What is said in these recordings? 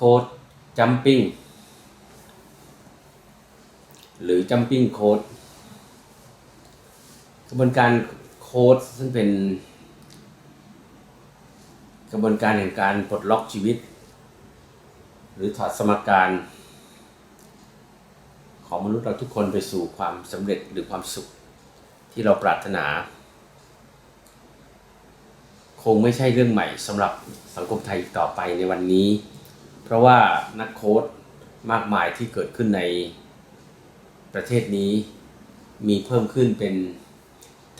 ค้ดจัมปิ้งหรือจัมปิ้งโค้ดกระบวนการโค้ดซึ่งเป็น กระบวนการแห่งการปลดล็อกชีวิต หรือถอดสมการ ของมนุษย์เราทุกคนไปสู่ความสำเร็จหรือความสุขที่เราปรารถนา คงไม่ใช่เรื่องใหม่สำหรับสังคมไทยต่อไปในวันนี้ เพราะว่านักโค้ดมากมายที่เกิดขึ้นในประเทศนี้มีเพิ่มขึ้นเป็น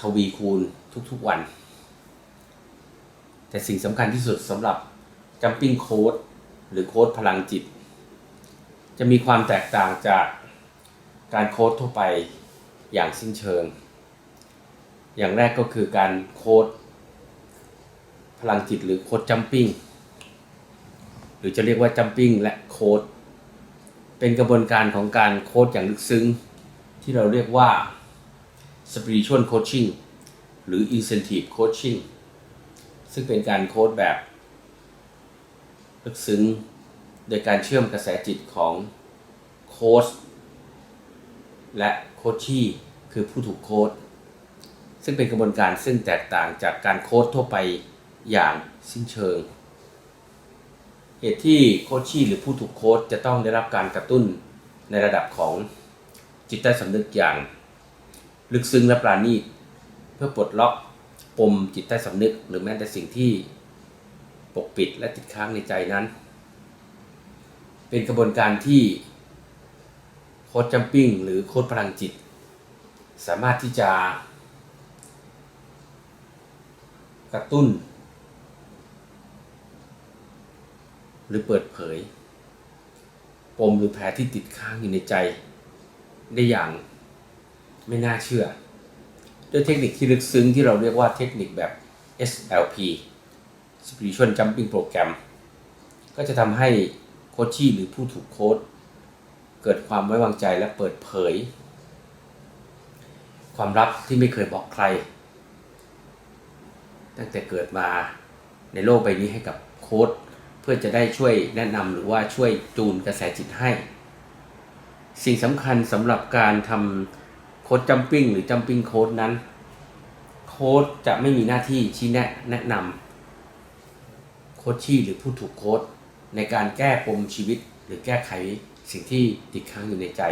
ทวีคูณทุกๆวัน แต่สิ่งสำคัญที่สุดสำหรับ jumping code หรือโค้ดพลังจิต จะมีความแตกต่างจากการโค้ดทั่วไปอย่างสิ้นเชิง อย่างแรกก็คือการโค้ดพลังจิตหรือโค้ด jumping หรือจะเรียกว่า jumping และโค้ดเป็นกระบวนการของการโค้ดอย่างลึกซึ้ง ที่เราเรียกว่า spiritual coaching หรือ incentive coaching ซึ่งเป็นการโค้ดแบบ ลึกซึ้ง โดยการเชื่อมกระแสจิตของโค้ชและโคชชี่คือผู้ถูกโค้ดซึ่งเป็นกระบวนการซึ่งแตกต่างจากการโค้ดทั่วไปอย่างสิ้นเชิง เหตุที่โคชชี่หรือผู้ถูกโค้ดจะต้องได้รับการกระตุ้นในระดับของจิตใต้สำนึกอย่าง ลึกซึ้งและปราณีตเพื่อปลดล็อกปมจิตใต้สำนึก หรือแม้แต่สิ่งที่ปกปิดและติดค้างในใจนั้น เป็นกระบวนการที่โค้ดจัมปิ้ง หรือโค้ดพลังจิต สามารถที่จะกระตุ้น หรือเปิดเผย ปมหรือแผลที่ติดค้างอยู่ในใจ ได้อย่างไม่น่าเชื่อ ด้วยเทคนิคที่ลึกซึ้งที่เราเรียกว่าเทคนิคแบบ SLP Spiritual Jumping Program ก็จะทำให้โคชชี่หรือผู้ถูกโค้ดเกิดความไว้วางใจและเปิดเผย ความลับที่ไม่เคยบอกใคร ตั้งแต่เกิดมาในโลกใบนี้ให้กับโค้ด เพื่อจะได้ช่วยแนะนำหรือว่าช่วยจูนกระแสจิตให้ สิ่งสำคัญสำหรับการทำโค้ดจัมปิ้งหรือจัมปิ้งโค้ดนั้น โค้ดจะไม่มีหน้าที่ชี้แนะแนะนำโค้ชชี่หรือผู้ถูกโค้ดในการแก้ปมชีวิตหรือแก้ไขสิ่งที่ติดค้างอยู่ในใจ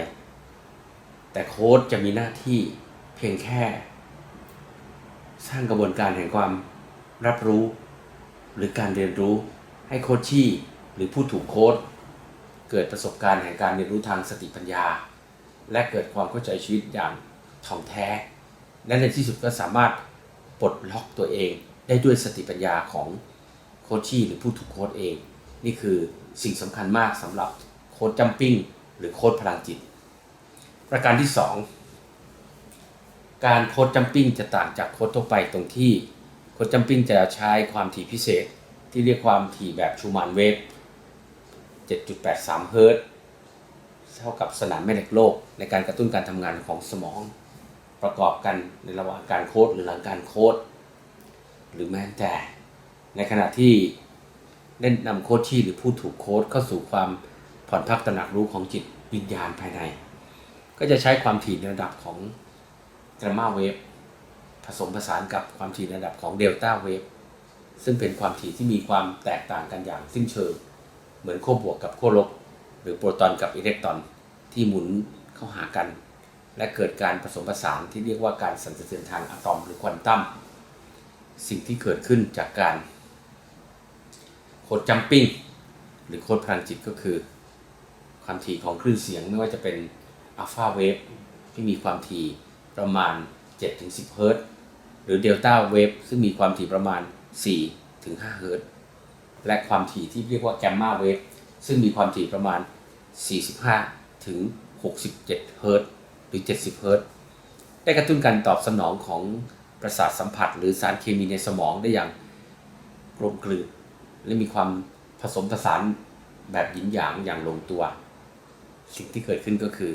แต่โค้ดจะมีหน้าที่เพียงแค่ สร้างกระบวนการแห่งความรับรู้ หรือการเรียนรู้ ให้โคชชี่หรือผู้ถูกโค้ดเกิดประสบการณ์แห่งการเรียนรู้ทางสติปัญญา และเกิดความเข้าใจชีวิตอย่างถ่องแท้ และในที่สุดก็สามารถปลดล็อกตัวเองได้ด้วยสติปัญญาของโคชชี่หรือผู้ถูกโค้ดเอง นี่คือสิ่งสำคัญมากสำหรับโค้ดจัมปิ้งหรือโค้ดพลังจิต ประการที่ 2 การโค้ดจัมปิ้งจะต่างจากโค้ดทั่วไปตรงที่โค้ดจัมปิ้งจะใช้ความถี่พิเศษ ที่เรียกความถี่แบบชูมานเวฟ 7.83 เฮิรตซ์เท่ากับสนามแม่เหล็กโลก ในการกระตุ้นการทำงานของสมอง ประกอบกันในระหว่างการโค้ดหรือหลังการโค้ดหรือแม้แต่ ในขณะที่เล่นนำโค้ชชี่หรือผู้ถูกโค้ดเข้าสู่ความผ่อนพักตระหนักรู้ของจิตวิญญาณภายใน ก็จะใช้ความถี่ในระดับของกรามาเวฟผสมผสานกับความถี่ในระดับของเดลต้าเวฟ ซึ่งเป็นความถี่ที่มีความแตกต่างกันอย่างสิ้นเชิง เหมือนขั้วบวกกับขั้วลบ หรือโปรตอนกับอิเล็กตรอนที่หมุนเข้าหากัน และเกิดการผสมผสานที่เรียกว่าการสั่นสะเทือนทางอะตอมหรือควอนตัมสิ่งที่เกิดขึ้นจากการโคดจัมปิ้งหรือโคดพลังจิตก็คือ ความถี่ของคลื่นเสียงไม่ว่าจะเป็นอัลฟาเวฟที่มีความถี่ประมาณ 7-10 เฮิรตซ์หรือเดลต้าเวฟซึ่งมีความถี่ประมาณ 4-5เฮิรตซ์และความถี่ที่เรียกว่าแกมมาเวฟซึ่งมีความถี่ประมาณ 45ถึง67เฮิรตซ์หรือ 70เฮิรตซ์ได้กระตุ้นการตอบสนองของประสาทสัมผัส หรือสารเคมีในสมองได้อย่างกลมกลืนและมีความผสมผสานแบบหยินหยางอย่างลงตัว สิ่งที่เกิดขึ้นก็คือ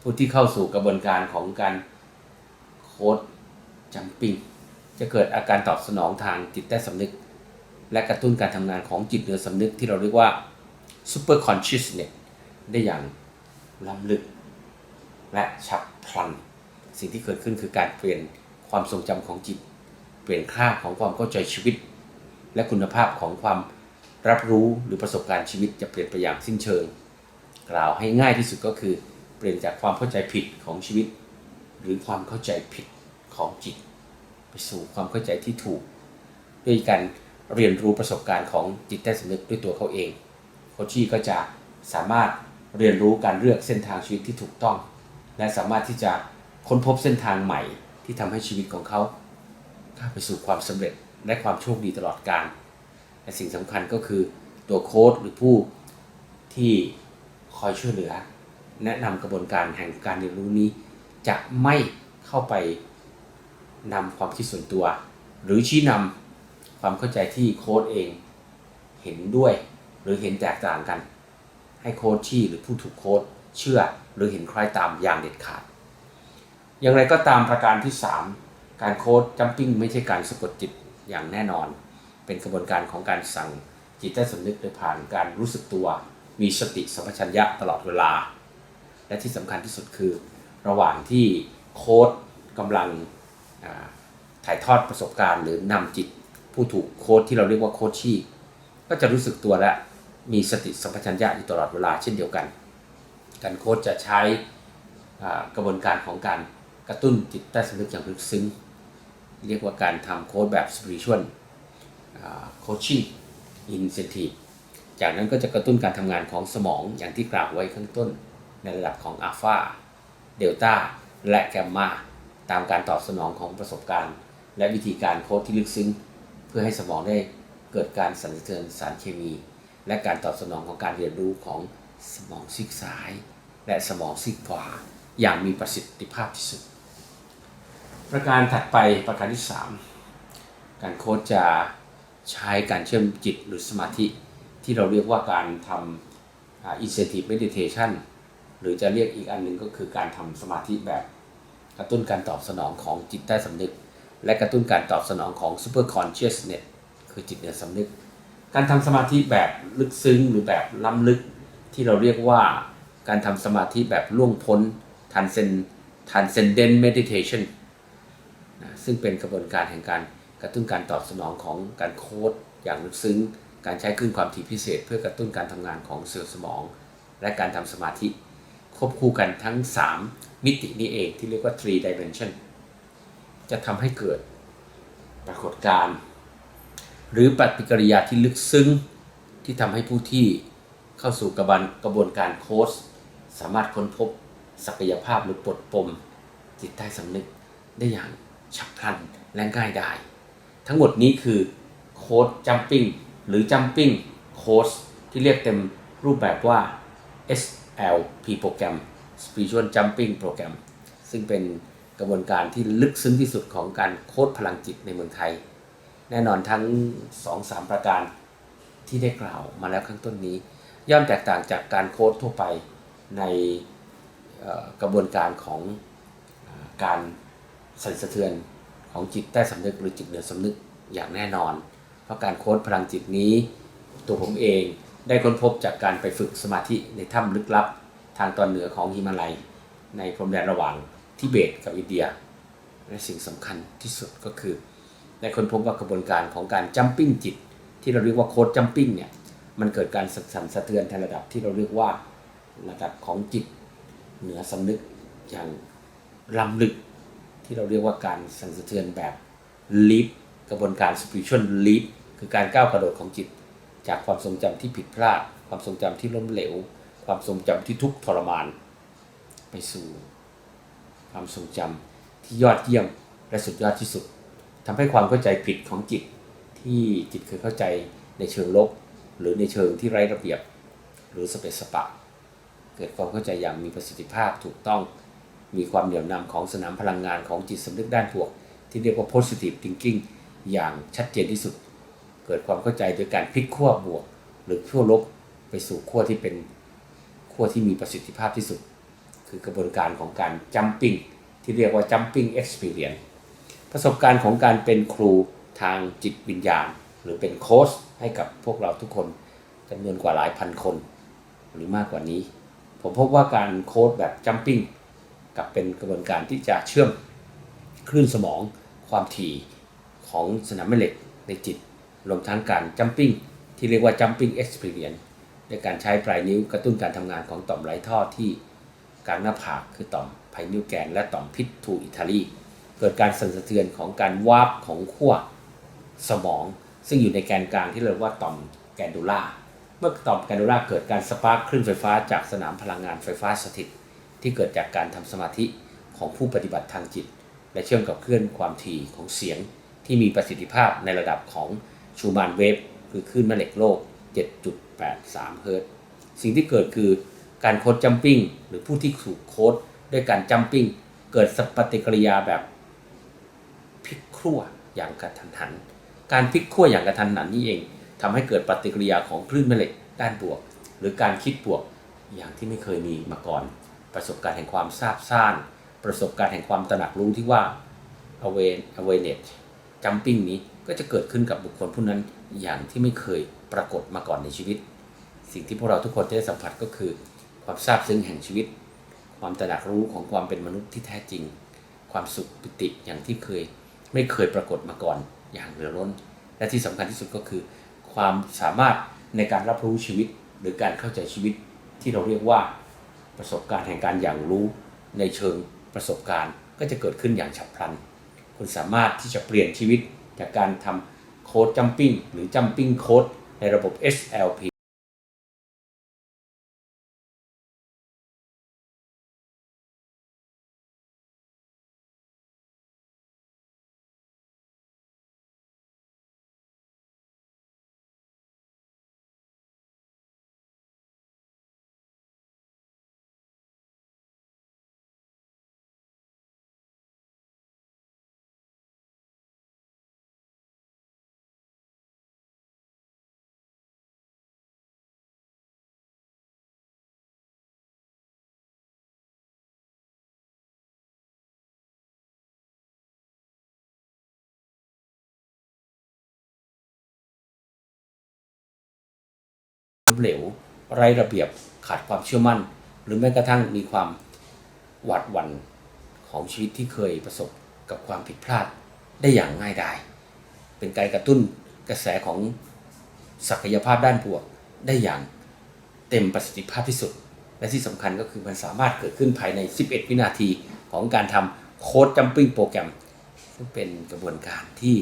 ผู้ที่เข้าสู่กระบวนการของการโค้ดจัมปิ้ง จะเกิดอาการตอบสนองทางจิตใต้สำนึก และกระตุ้นการทำงานของจิตเหนือสำนึกที่เราเรียกว่า super consciousness ได้อย่างล้ำลึก และฉับพลัน สิ่งที่เกิดขึ้นคือการเปลี่ยนความทรงจำของจิต เปลี่ยนค่าของความเข้าใจชีวิต และคุณภาพของความรับรู้หรือประสบการณ์ชีวิตจะเปลี่ยนไปอย่างสิ้นเชิง กล่าวให้ง่ายที่สุดก็คือ เปลี่ยนจากความเข้าใจผิดของชีวิต หรือความเข้าใจผิดของจิต สู่ความเข้าใจที่ถูก ด้วยการเรียนรู้ประสบการณ์ของจิตใต้สำนึกด้วยตัวเขาเอง โคชี่ก็จะสามารถเรียนรู้การเลือกเส้นทางชีวิตที่ถูกต้อง และสามารถที่จะค้นพบเส้นทางใหม่ที่ทำให้ชีวิตของเขาก้าวไปสู่ความสำเร็จและความโชคดีตลอดกาลและสิ่งสำคัญก็คือตัวโค้ชหรือผู้ที่คอยช่วยเหลือ แนะนำกระบวนการแห่งการเรียนรู้นี้ จะไม่เข้าไป นำความคิดส่วนตัว หรือชี้นำความเข้าใจที่โค้ชเองเห็นด้วย หรือเห็นแตกต่างกัน ให้โค้ชที่หรือผู้ถูกโค้ชเชื่อหรือเห็นคล้อยตามอย่างเด็ดขาด อย่างไรก็ตามประการที่ 3 การโค้ดจัมปิ้งไม่ใช่การสะกดจิตอย่างแน่นอน เป็นกระบวนการของการสั่งจิตใต้สำนึกโดยผ่านการรู้สึกตัว มีสติสัมปชัญญะตลอดเวลา และที่สำคัญที่สุดคือ ระหว่างที่โค้ดกำลัง ถ่ายทอดประสบการณ์หรือนำจิตผู้ถูกโค้ดที่เราเรียกว่าโค้ชชี่ ก็จะรู้สึกตัวและมีสติสัมปชัญญะอยู่ตลอดเวลาเช่นเดียวกัน การโค้ชจะใช้กระบวนการของการกระตุ้นจิตใต้สำนึกอย่างลึกซึ้ง เรียกว่าการทำโค้ดแบบ spiritual coaching incentive จากนั้นก็จะกระตุ้นการทำงานของสมองอย่างที่กล่าวไว้ข้างต้น ในระดับของอัลฟาเดลต้าและแกมมา ตามการตอบสนองของประสบการณ์ และวิธีการโค้ดที่ลึกซึ้ง เพื่อให้สมองได้เกิดการสั่นสะเทือนสารเคมี และการตอบสนองของการเรียนรู้ของสมองซีกซ้าย และสมองซีกขวาอย่างมีประสิทธิภาพที่สุด ประการถัดไปประการที่ 3 การโค้ดจะใช้การเชื่อมจิตหรือสมาธิ ที่เราเรียกว่าการทำอ่า incentive meditation หรือจะเรียกอีกอันหนึ่งก็คือการทำสมาธิแบบ กระตุ้นการตอบสนองของจิตใต้สำนึก และกระตุ้นการตอบสนองของ super consciousness คือจิตเหนือสำนึก การทำสมาธิแบบลึกซึ้งหรือแบบล้ำลึก ที่เราเรียกว่าการทำสมาธิแบบล่วงพ้น transcend transcendent meditation นะซึ่งเป็นกระบวนการแห่งการกระตุ้นการตอบสนองของการโค้ดอย่างลึกซึ้ง การใช้คลื่นความถี่พิเศษ เพื่อกระตุ้นการทำงานของเซลล์สมอง และการทำสมาธิ ควบคู่กันทั้ง 3 มิตินี้เองที่เรียกว่า three dimension จะทำให้เกิดปรากฏการณ์หรือปฏิกิริยาที่ลึกซึ้งที่ทำให้ผู้ที่เข้าสู่กระบวนกระบวนการโค้ชสามารถค้นพบศักยภาพหรือปลดปม จิตใต้สำนึกได้อย่างฉับพลันและง่ายดาย ทั้งหมดนี้คือโค้ดจัมปิ้งหรือจัมปิ้งโค้ชที่เรียกเต็มรูปแบบว่า SLP โปรแกรม Spiritual Jumping Program ซึ่งเป็นกระบวนการที่ลึกซึ้งที่สุดของการโค้ดพลังจิตในเมืองไทย แน่นอนทั้ง 2-3 ประการที่ได้กล่าวมาแล้วข้างต้นนี้ ย่อมแตกต่างจากการโค้ดทั่วไปในกระบวนการของอการสั่นสะเทือนของจิตใต้สำนึกหรือจิตเหนือสำนึกอย่างแน่นอน เพราะการโค้ดพลังจิตนี้ ตัวผมเอง ได้ค้นพบจากการไปฝึกสมาธิในถ้ำลึกลับทางตอนเหนือของฮิมาลัย ในพรมแดนระหว่างทิเบตกับอินเดีย และสิ่งสำคัญที่สุดก็คือ ได้ค้นพบว่ากระบวนการของการจัมปิ้งจิต ที่เราเรียกว่าโค้ดจัมปิ้งเนี่ยมันเกิดการสั่นสะเทือนในระดับที่เราเรียกว่าระดับของจิตเหนือสำนึกอย่างล้ำลึกที่เราเรียกว่าการสั่นสะเทือนแบบ leap กระบวนการ spiritual leap คือการก้าวกระโดดของจิต จากความทรงจำที่ผิดพลาด ความทรงจำที่ล้มเหลว ความทรงจำที่ทุกข์ทรมาน ไปสู่ ความทรงจำที่ยอดเยี่ยมและสุดยอดที่สุดทำให้ความเข้าใจผิดของจิตที่จิตเคยเข้าใจในเชิงลบ หรือในเชิงที่ไร้ระเบียบ หรือสเปซสปะ เกิดความเข้าใจอย่างมีประสิทธิภาพถูกต้องมีความเหนี่ยวนำของสนามพลังงานของจิตสำนึกด้านบวก ที่เรียกว่า positive thinking อย่างชัดเจนที่สุด เกิดความเข้าใจโดยการพลิกขั้วบวก หรือขั้วลบไปสู่ขั้วที่เป็นขั้วที่มีประสิทธิภาพที่สุด คือกระบวนการของการ jumping ที่เรียกว่า jumping experience ประสบการณ์ของการเป็นครูทางจิตวิญญาณ หรือเป็นโค้ชให้กับพวกเราทุกคนจำนวนกว่าหลายพันคน หรือมากกว่านี้ ผมพบว่าการโค้ดแบบจัมปิ้งกับเป็นกระบวนการที่จะเชื่อมคลื่นสมองความถี่ของสนามแม่เหล็กในจิต รวมทั้งการจัมปิ้งที่เรียกว่าจัมปิ้งเอ็กซ์เพรียนในการใช้ปลายนิ้วกระตุ้นการทำงานของต่อมไร้ท่อที่กลางหน้าผากคือต่อมไพนิวแกน และต่อมพิษทูอิตาลีเกิดการสั่นสะเทือนของการวาบของขั้วสมอง ซึ่งอยู่ในแกนกลางที่เรียกว่าต่อมแกนดูล่าเมื่อต่อมแกนดูล่าเกิดการสปาร์คคลื่นไฟฟ้าจากสนามพลังงานไฟฟ้าสถิต ที่เกิดจากการทำสมาธิของผู้ปฏิบัติทางจิต และเชื่อมกับเคลื่อนความถี่ของเสียงที่มีประสิทธิภาพในระดับของ ชูมานเวฟคือคลื่นแม่เหล็กโลก 7.83 เฮิรตซ์สิ่งที่เกิดคือการโค้ดจัมปิ้งหรือผู้ที่ถูกโค้ดด้วยการจัมปิ้ง เกิดสปฏิกิริยาแบบพลิกครั่วอย่างกระทันหัน การพลิกขั้วอย่างกระทันหันนี่เองทำให้เกิดปฏิกิริยาของคลื่นแม่เหล็กด้านบวก หรือการคิดบวกอย่างที่ไม่เคยมีมาก่อน ประสบการณ์แห่งความซาบซ่าน ประสบการณ์แห่งความตระหนักรู้ที่ว่า awareness jumping นี้ ก็จะเกิดขึ้นกับบุคคลผู้นั้นอย่างที่ไม่เคยปรากฏมาก่อนในชีวิต สิ่งที่พวกเราทุกคนจะได้สัมผัสก็คือ ความซาบซึ้งแห่งชีวิต ความตระหนักรู้ของความเป็นมนุษย์ที่แท้จริง ความสุขปิติอย่างที่เคยไม่เคยปรากฏมาก่อนอย่างเหลือล้น และที่สำคัญที่สุดก็คือ ความสามารถในการรับรู้ชีวิต หรือการเข้าใจชีวิตที่เราเรียกว่าประสบการณ์แห่งการอย่างรู้ในเชิงประสบการณ์ ก็จะเกิดขึ้นอย่างฉับพลัน คุณสามารถที่จะเปลี่ยนชีวิต จากการทำโค้ดจัมปิ้งหรือจัมปิ้งโค้ดในระบบ SLP เหลว ไร้ระเบียบขาดความเชื่อมั่น หรือแม้กระทั่งมีความหวาดหวั่นของชีวิตที่เคยประสบกับความผิดพลาดได้อย่างง่ายดาย เป็นการกระตุ้นกระแสของศักยภาพด้านบวกได้อย่างเต็มประสิทธิภาพที่สุด และที่สำคัญก็คือมันสามารถเกิดขึ้นภายใน 11 วินาทีของการทำโค้ดจัมปิ้งโปรแกรม ซึ่งเป็นกระบวนการที่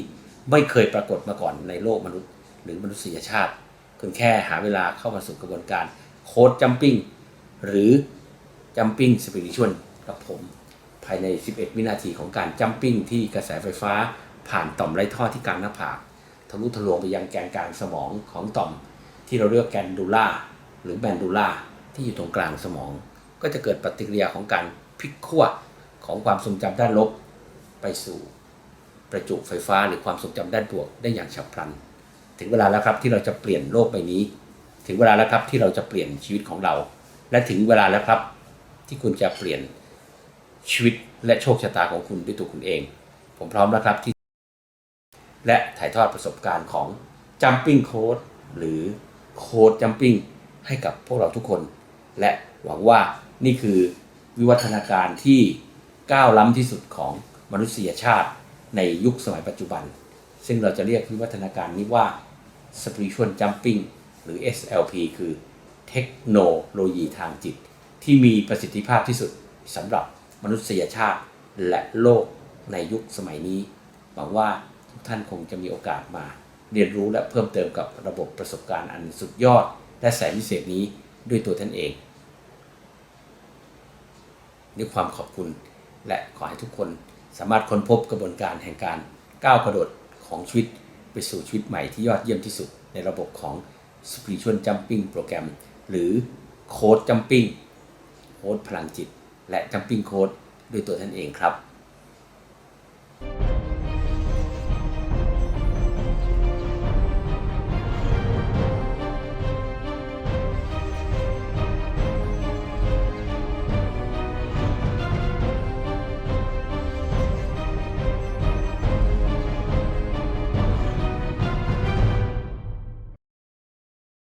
ไม่เคยปรากฏมาก่อนในโลกมนุษย์ หรือมนุษยชาติ เพียงแค่หาเวลาเข้ามาสู่กระบวนการโค้ดจัมปิ้งหรือจัมปิ้งสปิริชวลกับผม ภายใน 11 วินาทีของการจัมปิ้งที่กระแสไฟฟ้าผ่านต่อมไร้ท่อที่กลางหน้าผากทะลุทะลวงไปยังแกนกลางสมองของต่อม ที่เราเรียกแกนดูล่าหรือแบนดูล่าที่อยู่ตรงกลางสมอง ก็จะเกิดปฏิกิริยาของการพลิกขั้วของความทรงจำด้านลบ ไปสู่ประจุไฟฟ้าหรือความทรงจำด้านบวกได้อย่างฉับพลัน ถึงเวลาแล้วครับที่เราจะเปลี่ยนโลกใบนี้ ถึงเวลาแล้วครับที่เราจะเปลี่ยนชีวิตของเรา และถึงเวลาแล้วครับ ที่คุณจะเปลี่ยนชีวิตและโชคชะตาของคุณด้วยตัวคุณเอง ผมพร้อมแล้วครับที่ และถ่ายทอดประสบการณ์ของ Jumping Code หรือ Code Jumping ให้กับพวกเราทุกคน และหวังว่านี่คือวิวัฒนาการที่ก้าวล้ำที่สุดของมนุษยชาติในยุคสมัยปัจจุบัน ซึ่งเราจะเรียกวิวัฒนาการนี้ว่า Spiritual Jumping หรือ SLP คือเทคโนโลยีทางจิต ที่มีประสิทธิภาพที่สุดสำหรับมนุษยชาติและโลกในยุคสมัยนี้ หวังว่าทุกท่านคงจะมีโอกาสมา เรียนรู้และเพิ่มเติมกับระบบประสบการณ์อันสุดยอด และแสนพิเศษนี้ด้วยตัวท่านเองด้วยความขอบคุณ และขอให้ทุกคนสามารถค้นพบกระบวนการแห่งการก้าวกระโดดของชีวิต ไปสู่ชีวิตใหม่ที่ยอดเยี่ยมที่สุดในระบบของ Spiritual Jumping โปรแกรม หรือ Code Jumping โค้ดพลังจิต และ Jumping Code ด้วยตัวท่านเองครับ